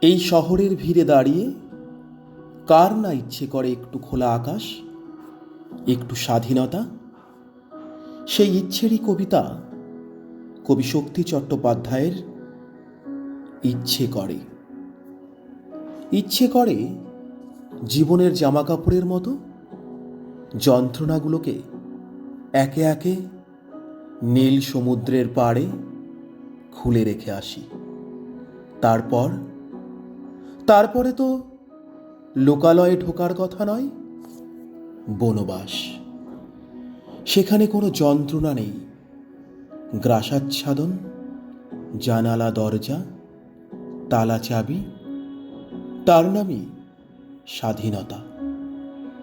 এই শহরের ভিড়ে দাঁড়িয়ে কার না ইচ্ছে করে একটু খোলা আকাশ, একটু স্বাধীনতা? সেই ইচ্ছেরই কবিতা কবি শক্তি চট্টোপাধ্যায়ের ইচ্ছে করে। ইচ্ছে করে জীবনের জামাকাপড়ের মতো যন্ত্রণাগুলোকে একে একে নীল সমুদ্রের পাড়ে খুলে রেখে আসি। তারপর তারপরে তো লোকালয়ে ঢোকার কথা নয়, বনবাস। সেখানে কোনো যন্ত্রণা নেই। গ্রাসাচ্ছাদন, জানালা দরজা, তালা চাবি, তার নামই স্বাধীনতা,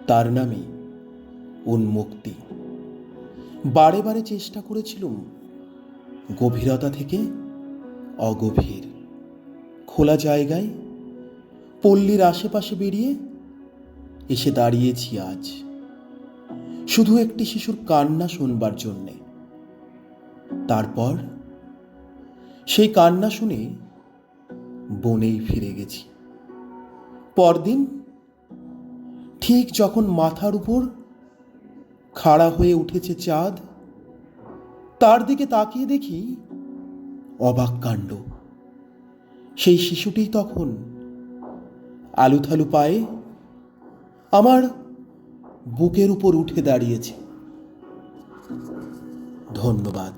তার নামই উন্মুক্তি। বারে বারে চেষ্টা করেছিলুম গভীরতা থেকে অগভীর, খোলা জায়গায় পল্লীর আশেপাশে বেরিয়ে এসে দাঁড়িয়েছি আজ। শুধু একটি শিশুর কান্না শুনবার জন্যে। তারপর সেই কান্না শুনে বনেই ফিরে গেছি। পরদিন ঠিক যখন মাথার উপর খাড়া হয়ে উঠেছে চাঁদ, তার দিকে তাকিয়ে দেখি অবাক কাণ্ড। সেই শিশুটি তখন আলুথালু পায়ে আমার বুকের উপর উঠে দাঁড়িয়েছে। ধন্যবাদ।